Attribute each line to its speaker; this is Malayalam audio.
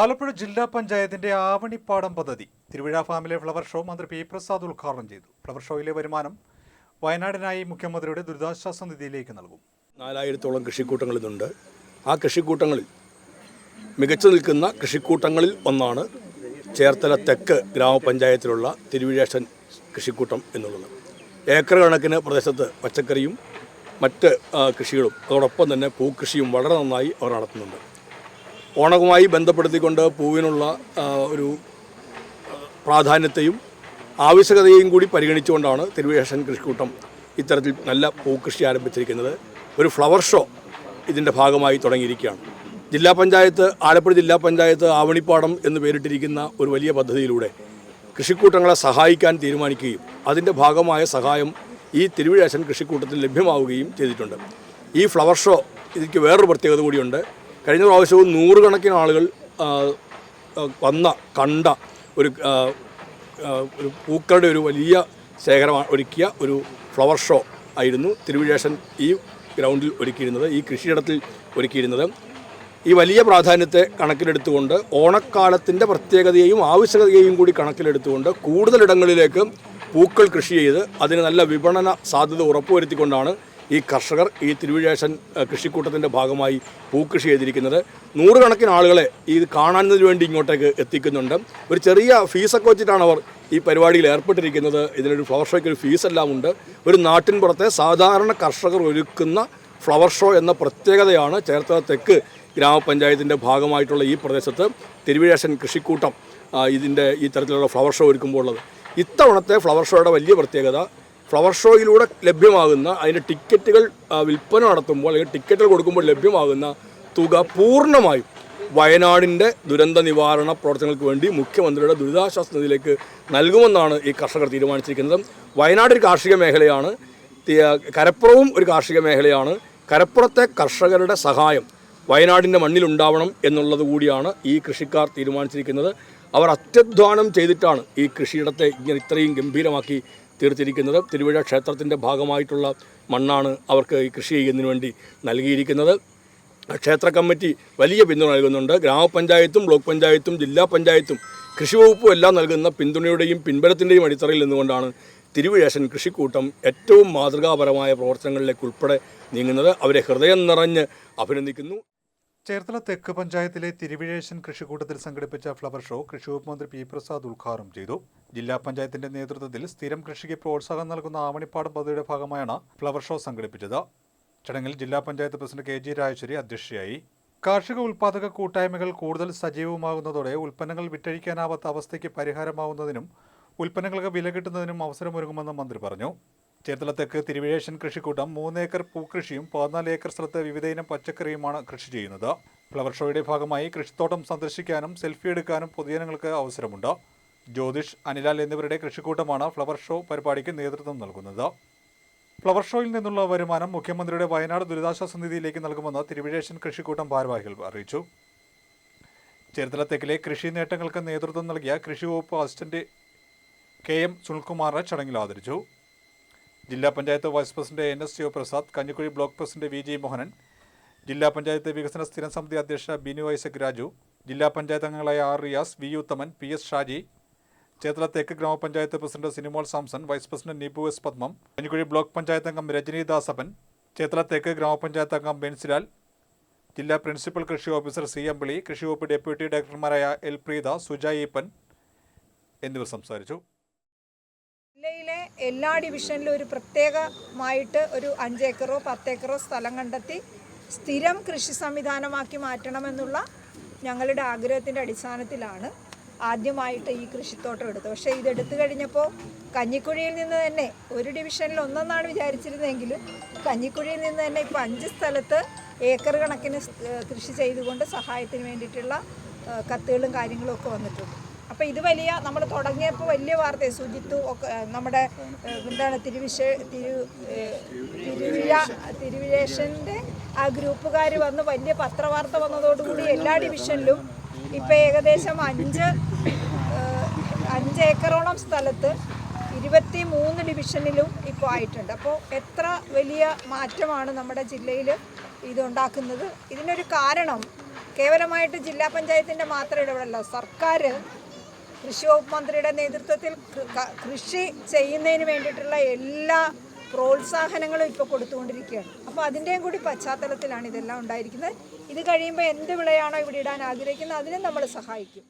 Speaker 1: ആലപ്പുഴ ജില്ലാ പഞ്ചായത്തിന്റെ ആവണിപ്പാടം പദ്ധതി തിരുവിഴ ഫാമിലെ ഫ്ലവർ ഷോ മന്ത്രി പി പ്രസാദ് ഉദ്ഘാടനം ചെയ്തു. ഫ്ലവർ ഷോയിലെ വരുമാനം വയനാടിനായി മുഖ്യമന്ത്രിയുടെ ദുരിതാശ്വാസ നിധിയിലേക്ക് നൽകും.
Speaker 2: നാലായിരത്തോളം കൃഷിക്കൂട്ടങ്ങൾ ഇതുണ്ട്. ആ കൃഷിക്കൂട്ടങ്ങളിൽ മികച്ചു നിൽക്കുന്ന കൃഷിക്കൂട്ടങ്ങളിൽ ഒന്നാണ് ചേർത്തല തെക്ക് ഗ്രാമപഞ്ചായത്തിലുള്ള തിരുവിഴേഷൻ കൃഷിക്കൂട്ടം എന്നുള്ളത്. ഏക്കർ കണക്കിന് പ്രദേശത്ത് പച്ചക്കറിയും മറ്റ് കൃഷികളും അതോടൊപ്പം തന്നെ പൂക്കൃഷിയും വളരെ നന്നായി അവർ നടത്തുന്നുണ്ട്. ഓണവുമായി ബന്ധപ്പെടുത്തിക്കൊണ്ട് പൂവിനുള്ള ഒരു പ്രാധാന്യത്തെയും ആവശ്യകതയും കൂടി പരിഗണിച്ചുകൊണ്ടാണ് തിരുവേഷൻ കൃഷിക്കൂട്ടം ഇത്തരത്തിൽ നല്ല പൂക്കൃഷി ആരംഭിച്ചിരിക്കുന്നത്. ഒരു ഫ്ലവർ ഷോ ഇതിന്റെ ഭാഗമായി തുടങ്ങിയിരിക്കുകയാണ്. ജില്ലാ പഞ്ചായത്ത് ആലപ്പുഴ ജില്ലാ പഞ്ചായത്ത് ആവണിപ്പാടം എന്ന് പേരിട്ടിരിക്കുന്ന ഒരു വലിയ പദ്ധതിയിലൂടെ കൃഷിക്കൂട്ടങ്ങളെ സഹായിക്കാൻ തീരുമാനിക്കുകയും അതിന്റെ ഭാഗമായ സഹായം ഈ തിരുവിഴാശൻ കൃഷിക്കൂട്ടത്തിൽ ലഭ്യമാവുകയും ചെയ്തിട്ടുണ്ട്. ഈ ഫ്ലവർ ഷോ ഇതിക്ക് വേറൊരു പ്രത്യേകത കൂടിയുണ്ട്. കഴിഞ്ഞ പ്രാവശ്യവും നൂറുകണക്കിന് ആളുകൾ വന്ന കണ്ട ഒരു ഒരു പൂക്കളുടെ ഒരു വലിയ ശേഖരം ഒരുക്കിയ ഒരു ഫ്ലവർ ഷോ ആയിരുന്നു തിരുവിഴേഷൻ ഈ ഗ്രൗണ്ടിൽ ഒരുക്കിയിരുന്നത് ഈ കൃഷിയിടത്തിൽ ഒരുക്കിയിരുന്നത്. ഈ വലിയ പ്രാധാന്യത്തെ കണക്കിലെടുത്തുകൊണ്ട് ഓണക്കാലത്തിന്റെ പ്രത്യേകതയെയും ആവശ്യകതയെയും കൂടി കണക്കിലെടുത്തുകൊണ്ട് കൂടുതലിടങ്ങളിലേക്ക് പൂക്കൾ കൃഷി ചെയ്ത് അതിന് നല്ല വിപണന സാധ്യത ഉറപ്പുവരുത്തിക്കൊണ്ടാണ് ഈ കർഷകർ ഈ തിരുവിഴേശൻ കൃഷിക്കൂട്ടത്തിന്റെ ഭാഗമായി പൂക്കൃഷി ചെയ്തിരിക്കുന്നത്. നൂറുകണക്കിന് ആളുകളെ ഇത് കാണുന്നതിന് വേണ്ടി ഇങ്ങോട്ടേക്ക് എത്തിക്കുന്നുണ്ട്. ഒരു ചെറിയ ഫീസൊക്കെ വെച്ചിട്ടാണ് അവർ ഈ പരിപാടിയിൽ ഏർപ്പെട്ടിരിക്കുന്നത്. ഇതിനൊരു ഫ്ലവർ ഷോയ്ക്ക് ഒരു ഫീസെല്ലാം ഉണ്ട്. ഒരു നാട്ടിൻ പുറത്തെ സാധാരണ കർഷകർ ഒരുക്കുന്ന ഫ്ലവർ ഷോ എന്ന പ്രത്യേകതയാണ് ചേർത്തല തെക്ക് ഗ്രാമപഞ്ചായത്തിന്റെ ഭാഗമായിട്ടുള്ള ഈ പ്രദേശത്ത് തിരുവിഴേശൻ കൃഷിക്കൂട്ടം ഇതിന്റെ ഈ തരത്തിലുള്ള ഫ്ലവർ ഷോ ഒരുക്കുമ്പോൾ ഉള്ളത്. ഇത്തവണത്തെ ഫ്ലവർ ഷോയുടെ വലിയ പ്രത്യേകത ഫ്ലവർ ഷോയിലൂടെ ലഭ്യമാകുന്ന അതിന്റെ ടിക്കറ്റുകൾ വിൽപ്പന നടത്തുമ്പോൾ അല്ലെങ്കിൽ ടിക്കറ്റുകൾ കൊടുക്കുമ്പോൾ ലഭ്യമാകുന്ന തുക പൂർണമായും വയനാടിന്റെ ദുരന്ത നിവാരണ പ്രവർത്തനങ്ങൾക്ക് വേണ്ടി മുഖ്യമന്ത്രിയുടെ ദുരിതാശ്വാസ നിധിയിലേക്ക് നൽകുമെന്നാണ് ഈ കർഷകർ തീരുമാനിച്ചിരിക്കുന്നത്. വയനാട് ഒരു കാർഷിക മേഖലയാണ്. കരപ്പുറവും ഒരു കാർഷിക മേഖലയാണ്. കരപ്പുറത്തെ കർഷകരുടെ സഹായം വയനാടിന്റെ മണ്ണിലുണ്ടാവണം എന്നുള്ളത് കൂടിയാണ് ഈ കൃഷിക്കാർ തീരുമാനിച്ചിരിക്കുന്നത്. അവർ അത്യധ്വാനം ചെയ്തിട്ടാണ് ഈ കൃഷിയിടത്തെ ഇങ്ങനെ ഇത്രയും ഗംഭീരമാക്കി തീർത്തിരിക്കുന്നത്. തിരുവിഴ ക്ഷേത്രത്തിന്റെ ഭാഗമായിട്ടുള്ള മണ്ണാണ് അവർക്ക് ഈ കൃഷി ചെയ്യുന്നതിന് വേണ്ടി നൽകിയിരിക്കുന്നത്. ക്ഷേത്ര കമ്മിറ്റി വലിയ പിന്തുണ നൽകുന്നുണ്ട്. ഗ്രാമപഞ്ചായത്തും ബ്ലോക്ക് പഞ്ചായത്തും ജില്ലാ പഞ്ചായത്തും കൃഷി വകുപ്പും എല്ലാം നൽകുന്ന പിന്തുണയുടെയും പിൻബലത്തിന്റെയും അടിത്തറയിൽ നിന്നുകൊണ്ടാണ് തിരുവിഴേശൻ കൃഷിക്കൂട്ടം ഏറ്റവും മാതൃകാപരമായ പ്രവർത്തനങ്ങളിലേക്ക് ഉൾപ്പെടെ നീങ്ങുന്നത്. അവരെ ഹൃദയം നിറഞ്ഞ് അഭിനന്ദിക്കുന്നു.
Speaker 1: ചേർത്തല തെക്ക് പഞ്ചായത്തിലെ തിരുവിഴേശൻ കൃഷിക്കൂട്ടത്തിൽ സംഘടിപ്പിച്ച ഫ്ലവർ ഷോ കൃഷി വകുപ്പ് മന്ത്രി പി പ്രസാദ് ഉദ്ഘാടനം ചെയ്തു. ജില്ലാ പഞ്ചായത്തിന്റെ നേതൃത്വത്തിൽ സ്ഥിരം കൃഷിക്ക് പ്രോത്സാഹനം നൽകുന്ന ആവണിപ്പാടം പദ്ധതിയുടെ ഭാഗമായാണ് ഫ്ലവർ ഷോ സംഘടിപ്പിച്ചത്. ചടങ്ങിൽ ജില്ലാ panchayat president K G Rajeswari അധ്യക്ഷയായി. കാർഷിക ഉൽപാദക കൂട്ടായ്മകൾ കൂടുതൽ സജീവമാകുന്നതോടെ ഉൽപ്പന്നങ്ങൾ വിറ്റഴിക്കാനാവാത്ത അവസ്ഥയ്ക്ക് പരിഹാരമാവുന്നതിനും ഉൽപ്പന്നങ്ങൾക്ക് വില കിട്ടുന്നതിനും അവസരമൊരുങ്ങുമെന്ന് മന്ത്രി പറഞ്ഞു. ചേർത്തല തെക്ക് തിരുവിഴേശൻ കൃഷിക്കൂട്ടം മൂന്ന് ഏക്കർ പൂക്കൃഷിയും പതിനാല് ഏക്കർ സ്ഥലത്ത് വിവിധയിനം പച്ചക്കറിയുമാണ് കൃഷി ചെയ്യുന്നത്. ഫ്ലവർ ഷോയുടെ ഭാഗമായി കൃഷിത്തോട്ടം സന്ദർശിക്കാനും സെൽഫി എടുക്കാനും പൊതുജനങ്ങൾക്ക് അവസരമുണ്ട്. ജ്യോതിഷ് അനിലാൽ എന്നിവരുടെ കൃഷിക്കൂട്ടമാണ് ഫ്ലവർ ഷോ പരിപാടിക്ക് നേതൃത്വം നൽകുന്നത്. ഫ്ലവർ ഷോയിൽ നിന്നുള്ള വരുമാനം മുഖ്യമന്ത്രിയുടെ വയനാട് ദുരിതാശ്വാസ നിധിയിലേക്ക് നൽകുമെന്ന് തിരുവിഴേശൻ കൃഷിക്കൂട്ടം ഭാരവാഹികൾ അറിയിച്ചു. ചേർത്തല തെക്കിലെ കൃഷി നേട്ടങ്ങൾക്ക് നേതൃത്വം നൽകിയ കൃഷി വകുപ്പ് അസിസ്റ്റന്റ് കെ എം സുനിൽകുമാറിനെ ചടങ്ങിൽ ആദരിച്ചു. ജില്ലാ panchayat vice president N S Sivaprasad Kanjikuzhi block president V G Mohanan ജില്ലാ പഞ്ചായത്ത് വികസന സ്ഥിരം സമിതി അധ്യക്ഷ ബിനു ഐസക് രാജു ജില്ലാ പഞ്ചായത്ത് അംഗങ്ങളായ R Riyas V Uthaman P S Shaji Cherthala തെക്ക് ഗ്രാമപഞ്ചായത്ത് president Sinimol Samson vice president Nibu S Padmam Panjikuzhi block panchayat അംഗം രജനി ദാസപ്പൻ തെക്ക് ഗ്രാമപഞ്ചായത്ത് അംഗം ബെൻസിലാൽ ജില്ലാ പ്രിൻസിപ്പൽ കൃഷി ഓഫീസർ സി എം പിളി കൃഷി വകുപ്പ് ഡെപ്യൂട്ടി ഡയറക്ടർമാരായ എൽ പ്രീത സുജായിപ്പൻ എന്നിവർ സംസാരിച്ചു.
Speaker 3: ജില്ലയിലെ എല്ലാ ഡിവിഷനിലും ഒരു പ്രത്യേകമായിട്ട് ഒരു അഞ്ചേക്കറോ പത്തേക്കറോ സ്ഥലം കണ്ടെത്തി സ്ഥിരം കൃഷി സംവിധാനമാക്കി മാറ്റണമെന്നുള്ള ഞങ്ങളുടെ ആഗ്രഹത്തിന്റെ അടിസ്ഥാനത്തിലാണ് ആദ്യമായിട്ട് ഈ കൃഷിത്തോട്ടം എടുത്തു പക്ഷേ ഇത് എടുത്തു കഴിഞ്ഞപ്പോൾ കഞ്ഞിക്കുഴിയിൽ നിന്ന് തന്നെ ഒരു ഡിവിഷനിൽ ഒന്നെന്നാണ് വിചാരിച്ചിരുന്നതെങ്കിലും കഞ്ഞിക്കുഴിയിൽ നിന്ന് തന്നെ ഇപ്പോൾ അഞ്ച് സ്ഥലത്ത് ഏക്കർ കണക്കിന് കൃഷി ചെയ്തുകൊണ്ട് സഹായത്തിന് വേണ്ടിയിട്ടുള്ള കത്തുകളും കാര്യങ്ങളും ഒക്കെ വന്നിട്ടുണ്ട്. അപ്പോൾ ഇത് വലിയ നമ്മൾ തുടങ്ങിയപ്പോൾ വലിയ വാർത്തയെ. ശുചിത്വം ഒക്കെ നമ്മുടെ എന്താണ് തിരുവിശ തിരു തിരുവിഴ തിരുവിഴേഷന്റെ ആ ഗ്രൂപ്പുകാർ വന്ന് വലിയ പത്രവാർത്ത വന്നതോടുകൂടി എല്ലാ ഡിവിഷനിലും ഇപ്പോൾ ഏകദേശം അഞ്ച് അഞ്ച് ഏക്കറോളം സ്ഥലത്ത് ഇരുപത്തി മൂന്ന് ഡിവിഷനിലും ഇപ്പോൾ ആയിട്ടുണ്ട്. അപ്പോൾ എത്ര വലിയ മാറ്റമാണ് നമ്മുടെ ജില്ലയിൽ ഇതുണ്ടാക്കുന്നത് ഇതിനൊരു കാരണം കേവലമായിട്ട് ജില്ലാ പഞ്ചായത്തിന്റെ മാത്രം ഇടപെടല്ല സർക്കാർ കൃഷി വകുപ്പ് മന്ത്രിയുടെ നേതൃത്വത്തിൽ കൃഷി ചെയ്യുന്നതിന് വേണ്ടിയിട്ടുള്ള എല്ലാ പ്രോത്സാഹനങ്ങളും ഇപ്പോൾ കൊടുത്തുകൊണ്ടിരിക്കുകയാണ്. അപ്പോൾ അതിന്റെയും കൂടി പശ്ചാത്തലത്തിലാണ് ഇതെല്ലാം ഉണ്ടായിരിക്കുന്നത്. ഇത് കഴിയുമ്പോൾ എന്ത് വിളയാണോ ഇവിടെ ഇടാൻ ആഗ്രഹിക്കുന്നത് അതിനും നമ്മൾ സഹായിക്കും.